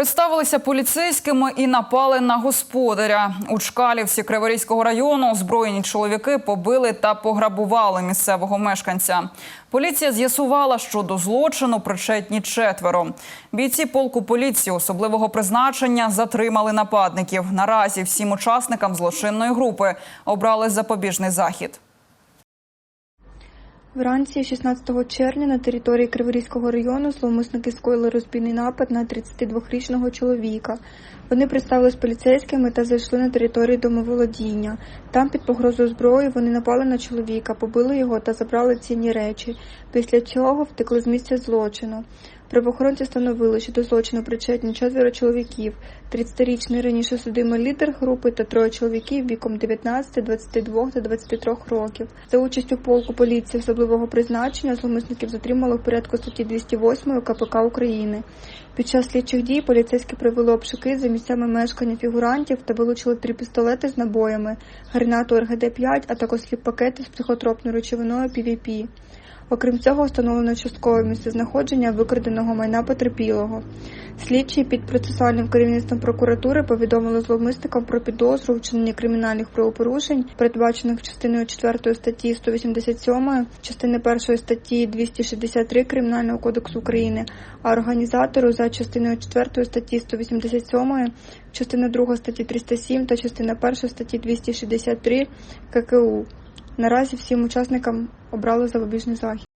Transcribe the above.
Представилися поліцейськими і напали на господаря. У Чкалівці Криворізького району озброєні чоловіки побили та пограбували місцевого мешканця. Поліція з'ясувала, що до злочину причетні четверо. Бійці полку поліції особливого призначення затримали нападників. Наразі всім учасникам злочинної групи обрали запобіжний захід. Вранці 16 червня на території Криворізького району зловмисники скоїли розбійний напад на 32-річного чоловіка. Вони представились поліцейськими та зайшли на територію домоволодіння. Там під погрозою зброї вони напали на чоловіка, побили його та забрали цінні речі. Після цього втекли з місця злочину. Правоохоронці встановили, що до злочину причетні четверо чоловіків, 30-річний раніше судимий лідер групи та троє чоловіків віком 19, 22 та 23 років. За участю полку поліції особливого призначення зловмисників затримали в порядку статті 208 КПК України. Під час слідчих дій поліцейські провели обшуки за місцями мешкання фігурантів та вилучили три пістолети з набоями, гранату РГД-5, а також сліп-пакети з психотропною речовиною PVP. Окрім цього, встановлено часткове місцезнаходження викраденого майна потерпілого. Слідчі під процесуальним керівництвом прокуратури повідомили зловмисникам про підозру у вчиненні кримінальних правопорушень, передбачених частиною 4 статті 187, частини 1 статті 263 Кримінального кодексу України, а організатору за частиною 4 статті 187, частина 2 статті 307 та частина 1 статті 263 ККУ. Наразі всім учасникам обрали запобіжний захід.